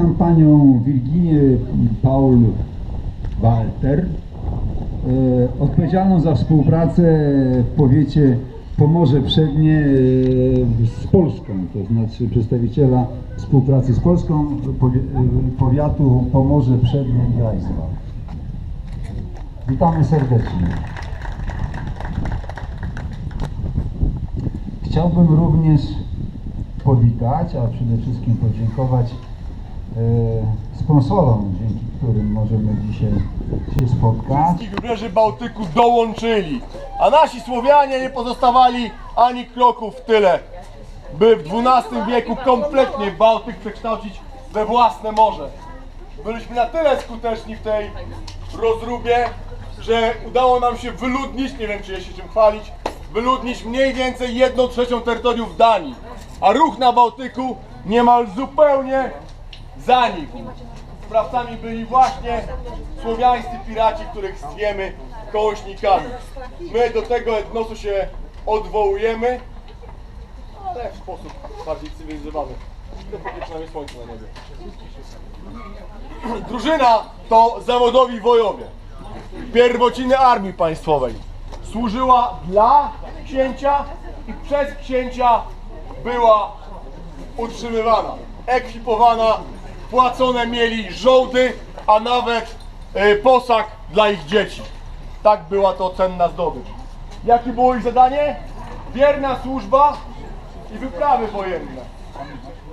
Witam panią Virginię Paul Walter, e, odpowiedzialną za współpracę w powiecie Pomorze Przednie e, z Polską, to znaczy przedstawiciela współpracy z Polską e, powiatu Pomorze Przednie i Greifswald. Witamy serdecznie. Chciałbym również powitać, a przede wszystkim podziękować sponsorom, dzięki którym możemy dzisiaj się spotkać. Wszystkich wybrzeży Bałtyku dołączyli, a nasi Słowianie nie pozostawali ani kroku w tyle, by w XII wieku kompletnie Bałtyk przekształcić we własne morze. Byliśmy na tyle skuteczni w tej rozróbie, że udało nam się wyludnić, nie wiem czy jest się czym chwalić, wyludnić mniej więcej jedną trzecią terytorium Danii, a ruch na Bałtyku niemal zupełnie zanikł. Sprawcami byli właśnie słowiańscy piraci, których zwiemy kołośnikami. My do tego etnosu się odwołujemy, ale w sposób bardziej cywilizowany. Dopóki słońce na niebie. Drużyna to zawodowi wojowie. Pierwociny Armii Państwowej. Służyła dla księcia i przez księcia była utrzymywana, ekwipowana, płacone mieli żołdy, a nawet e, posag dla ich dzieci. Tak była to cenna zdobycz. Jakie było ich zadanie? Wierna służba i wyprawy wojenne.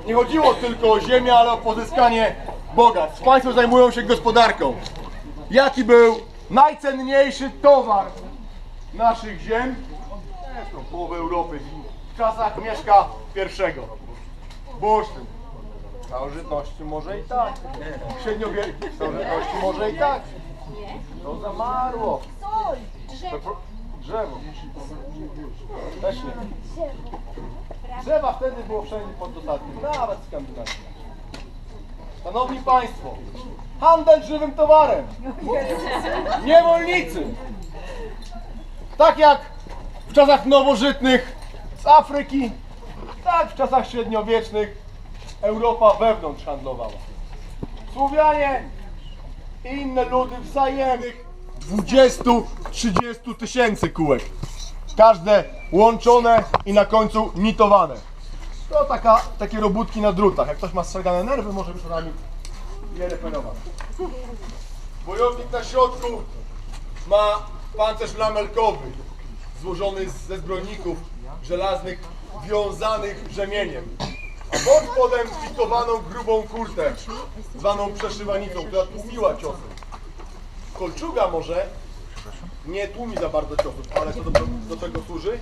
Nie chodziło tylko o ziemię, ale o pozyskanie bogactw. Państwo zajmują się gospodarką. Jaki był najcenniejszy towar naszych ziem? Połowy Europy w czasach Mieszka I. Bursztyn. Starożytności może i tak. Średniowiecznych starożytności może i tak. To zamarło. To pro- Drzewo. Też nie. Drzewa wtedy było wszędzie pod dostatkiem, nawet w Skandynawii. Szanowni Państwo, handel żywym towarem. Niewolnicy. Tak jak w czasach nowożytnych z Afryki, tak w czasach średniowiecznych Europa wewnątrz handlowała. Słowianie i inne ludy wzajemnych 20-30 tysięcy kółek. Każde łączone i na końcu nitowane. To taka, takie robótki na drutach. Jak ktoś ma strzegane nerwy, może wieczorami je reperować. Wojownik na środku ma pancerz lamelkowy, złożony ze zbrojników żelaznych, wiązanych brzemieniem. Pod spodem fitowaną grubą kurtę, zwaną przeszywanicą, która tłumiła ciosy. Kolczuga może nie tłumi za bardzo ciosów, ale to do, do czego służy?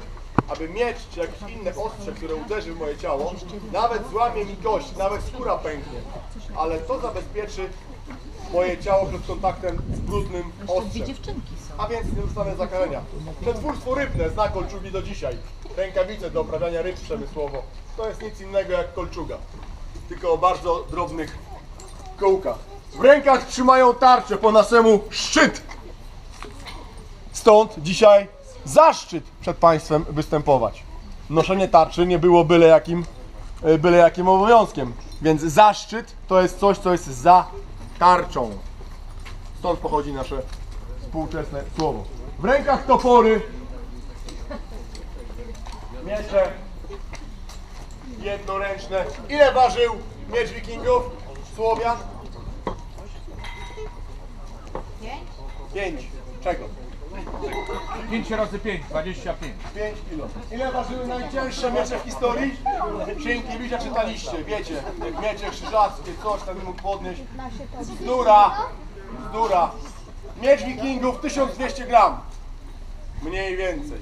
Aby miecz czy jakieś inne ostrze, które uderzy w moje ciało, nawet złamie mi kość, nawet skóra pęknie, ale to zabezpieczy moje ciało przed kontaktem z brudnym ostrzem. A więc nie dostanę zakalenia. Przetwórstwo rybne zna kolczugi do dzisiaj. Rękawice do oprawiania ryb przemysłowo. To jest nic innego jak kolczuga. Tylko o bardzo drobnych kołkach. W rękach trzymają tarczę po naszemu szczyt. Stąd dzisiaj zaszczyt przed Państwem występować. Noszenie tarczy nie było byle jakim, e, byle jakim obowiązkiem. Więc zaszczyt to jest coś, co jest za tarczą. Stąd pochodzi nasze współczesne słowo. W rękach topory, miecze jednoręczne. Ile ważył miecz wikingów? Słowian? Pięć. Czego? 5 razy 5, 25. 5 kilo. Ile ważyły najcięższe miecze w historii? Sienkiewicza czytaliście, wiecie, miecze krzyżackie, coś tam mógł podnieść. Bzdura, bzdura. Miecz wikingów 1200 gram. Mniej więcej.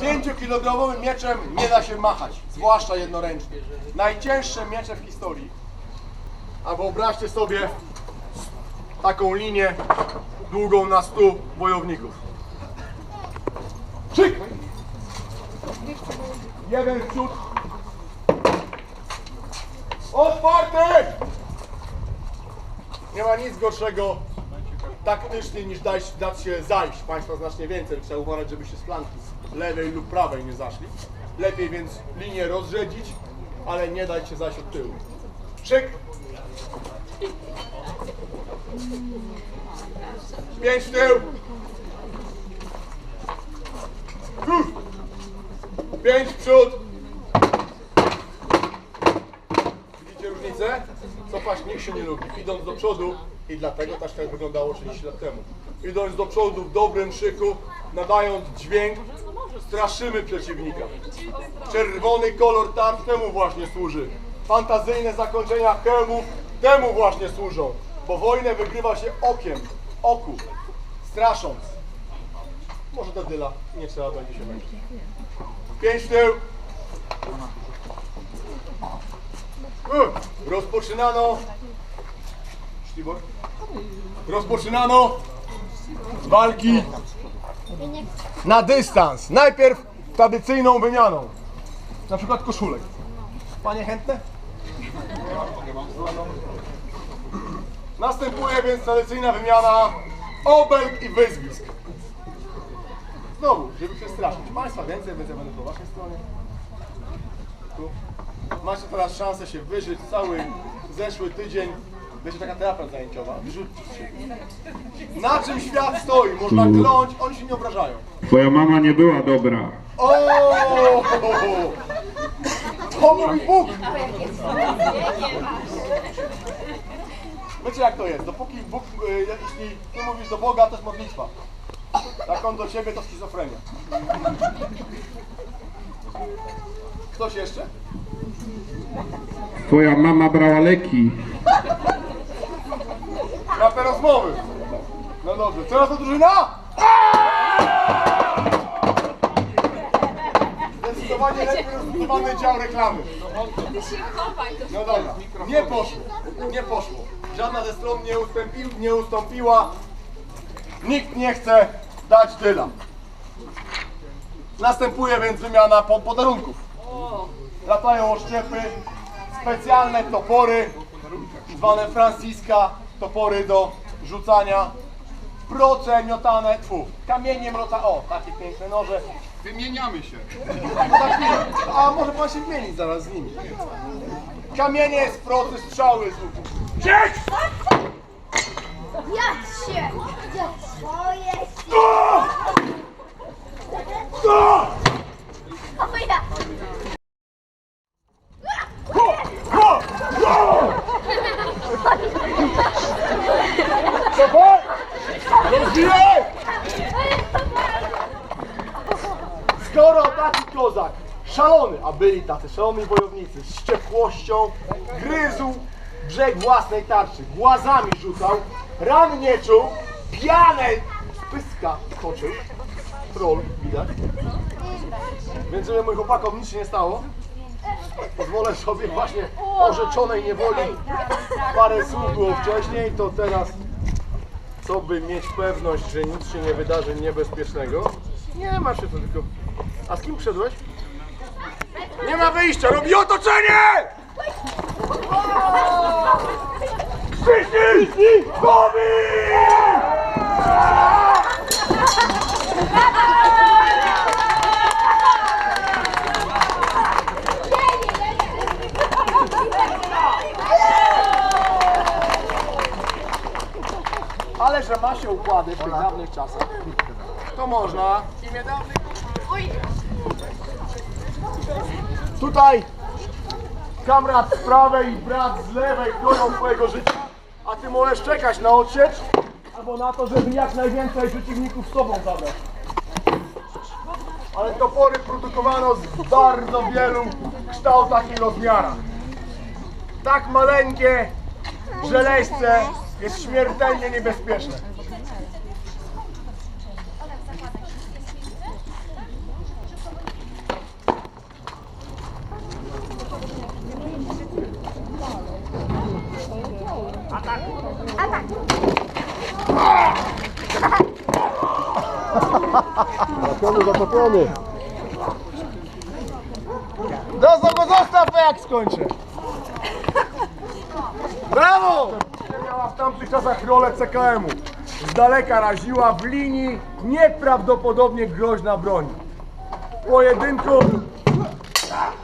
5-kilogramowym mieczem nie da się machać, zwłaszcza jednoręcznie. Najcięższe miecze w historii. A wyobraźcie sobie taką linię długą na 100 wojowników. Czyk! Jeden przód. Otwarty! Nie ma nic gorszego taktycznie niż dać, dać się zajść. Państwa znacznie więcej. Trzeba uważać, żeby się z lewej lub prawej nie zaszli. Lepiej więc linię rozrzedzić, ale nie dać się zajść od tyłu. Szyk. Pięć w tył. Pięć w przód. Widzicie różnicę? Cofać nikt się nie lubi. Idąc do przodu i dlatego też tak wyglądało 30 lat temu. Idąc do przodu w dobrym szyku, nadając dźwięk, straszymy przeciwnika. Czerwony kolor tarcz temu właśnie służy. Fantazyjne zakończenia hełmów temu właśnie służą. Bo wojnę wygrywa się okiem, oku, strasząc. Może do dyla, nie trzeba będzie się męczyć. Pięć tył. Rozpoczynano. Sztibor? Rozpoczynano walki na dystans. Najpierw tradycyjną wymianą. Na przykład koszulek. Panie chętne? Następuje więc tradycyjna wymiana obelg i wyzwisk. Znowu, żeby przestraszyć. Państwa więcej, więc ja będę po waszej stronie. Tu. Macie teraz szansę się wyżyć cały zeszły tydzień. Będzie taka terapia zajęciowa. Na czym świat stoi? Można kląć, oni się nie obrażają. Twoja mama nie była dobra. O! To mówi Bóg! Wiecie jak to jest? Dopóki Bóg, y, jeśli ty mówisz do Boga, to jest modlitwa. Jak on do ciebie, to schizofrenia. Ktoś jeszcze? Twoja mama brała leki. Na te rozmowy. No dobrze, co to drużyna? Zdecydowanie lepiej rozbudowany dział reklamy. No dobra, nie poszło, nie poszło. Żadna ze stron nie, ustąpi, nie ustąpiła. Nikt nie chce dać dyla. Następuje więc wymiana po- podarunków. Latają oszczepy, specjalne topory, zwane Franciska, topory do rzucania, proce miotane, tfu, kamieniem rota, o, takie piękne noże. Wymieniamy się. A może pan się wymienić zaraz z nimi. Kamienie z procy, strzały z łuku się! Jak swoje się! O ja! Stopaj! Rozbijaj! Skoro taki kozak, szalony, a byli tacy szaloni wojownicy, z wściekłością gryzł brzeg własnej tarczy, głazami rzucał, ran nie czuł, pianę pyska skoczył, troll widać, więc żeby moim chłopakom nic się nie stało, pozwolę sobie właśnie orzeczonej niewoli parę słów było wcześniej, to teraz co by mieć pewność, że nic się nie wydarzy niebezpiecznego. Nie ma się to tylko. A z kim przyszedłeś? Nie ma wyjścia, robi otoczenie! Krzyśnij! Głowy! Ale że ma się układy w tych dawnych czasach, to można imię dawnych. Tutaj kamrat z prawej i brat z lewej gonią twojego życia, a ty możesz czekać na odsiecz albo na to, żeby jak najwięcej przeciwników z sobą zabrać. Ale topory produkowano z bardzo wielu kształtach i rozmiarach. Tak maleńkie, żeleźce jest śmiertelnie niebezpieczne. Zatopiony, zatopiony. Dostał go zostaw, jak skończę. Brawo! Miała w tamtych czasach rolę CKM-u. Z daleka raziła w linii nieprawdopodobnie groźna broń. W pojedynku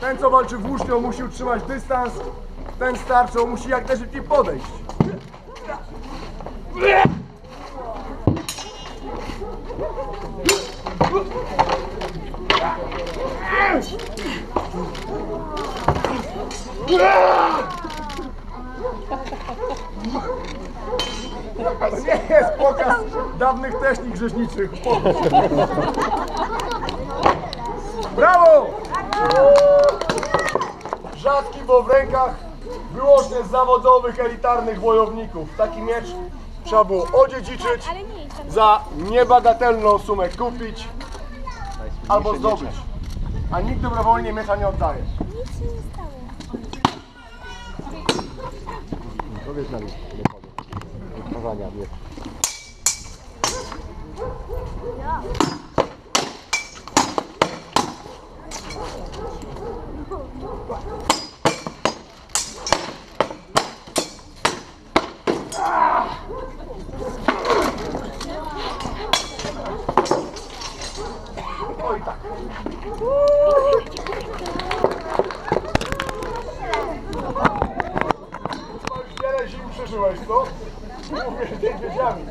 ten co walczy włócznią musi utrzymać dystans, ten starczą musi jak najszybciej podejść. To nie jest pokaz dawnych technik rzeźniczych. Brawo! Rzadki, bo w rękach wyłącznie zawodowych, elitarnych wojowników. Taki miecz trzeba było odziedziczyć, za niebagatelną sumę kupić albo zdobyć. A nikt dobrowolnie miecza nie oddaje. Nic się nie stało. Oj tak. Chyba już wiele zim przeżyłeś, co? Mówię z niedźwiedziami.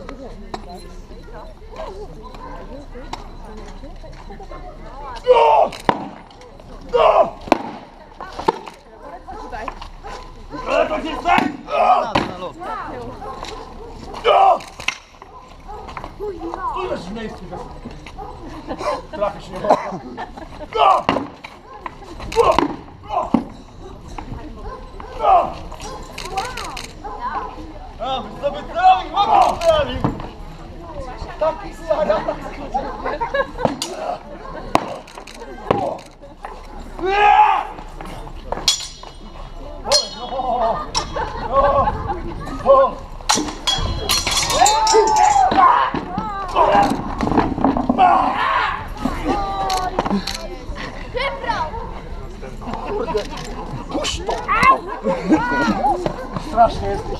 No! No! Ale to się chce! No! No! Tu leżysz w Flach ist hier. Da! Da! Puść to! Strasznie jesteś.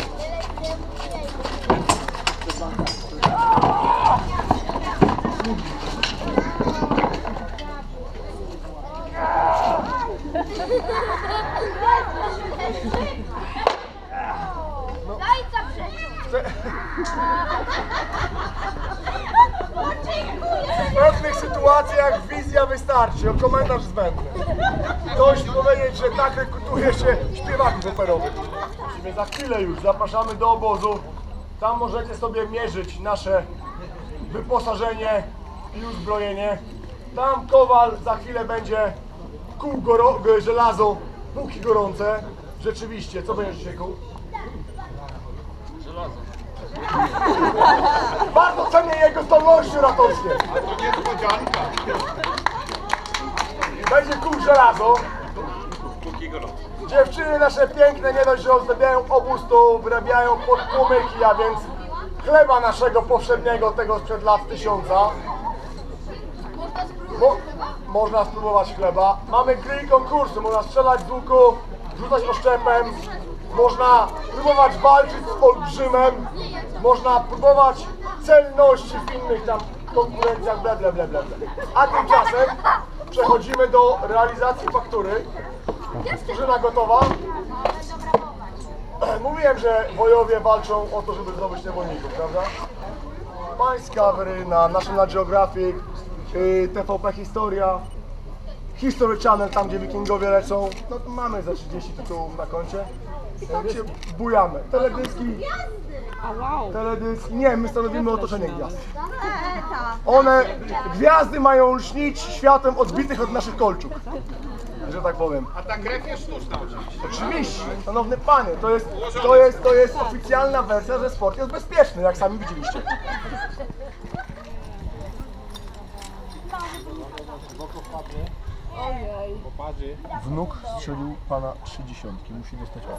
śpiewaków operowych. Właściwie za chwilę już zapraszamy do obozu. Tam możecie sobie mierzyć nasze wyposażenie i uzbrojenie. Tam kowal za chwilę będzie kół g- żelazo, półki gorące. Rzeczywiście, co będziesz dzisiaj kół? Bardzo cenię jego zdolności oratorskie. Będzie kół żelazo. Dziewczyny nasze piękne nie dość, że ozdabiają obóz, to wyrabiają podpłomyki, a więc chleba naszego powszedniego, tego sprzed lat tysiąca. Mo można spróbować chleba. Mamy gry i konkursy, można strzelać z łuku, rzucać oszczepem, można próbować walczyć z olbrzymem, można próbować celności w innych tam konkurencjach, bla bla bla bla. A tymczasem przechodzimy do realizacji faktury. Drużyna gotowa? Mówiłem, że wojowie walczą o to, żeby zdobyć niewolników, prawda? Pańska gry na National Geographic, yy, TVP Historia, History Channel, tam gdzie wikingowie lecą. No to mamy za 30 tytułów na koncie. Tak się bujamy. Teledyski, teledysk. Nie, my stanowimy otoczenie gwiazd. One, gwiazdy mają lśnić światłem odbitych od naszych kolczuk. Że tak powiem. A ta krew jest sztuczna oczywiście. Oczywiście, szanowny panie, to jest, to jest, to jest oficjalna wersja, że sport jest bezpieczny, jak sami widzieliście. Wnuk strzelił pana trzy dziesiątki, musi dostać o.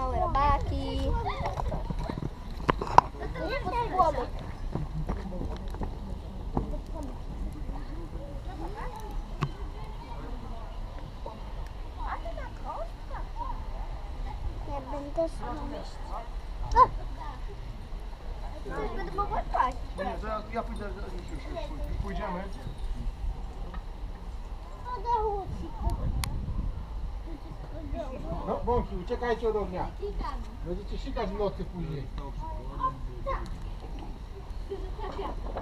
Małe robaki. Ja będę słuchać. Będę mogła spać. Nie, zaraz ja pójdę, już, już, już, pójdziemy. No, bąki, uciekajcie od ognia. Będziecie sikać w nocy później. 去啊。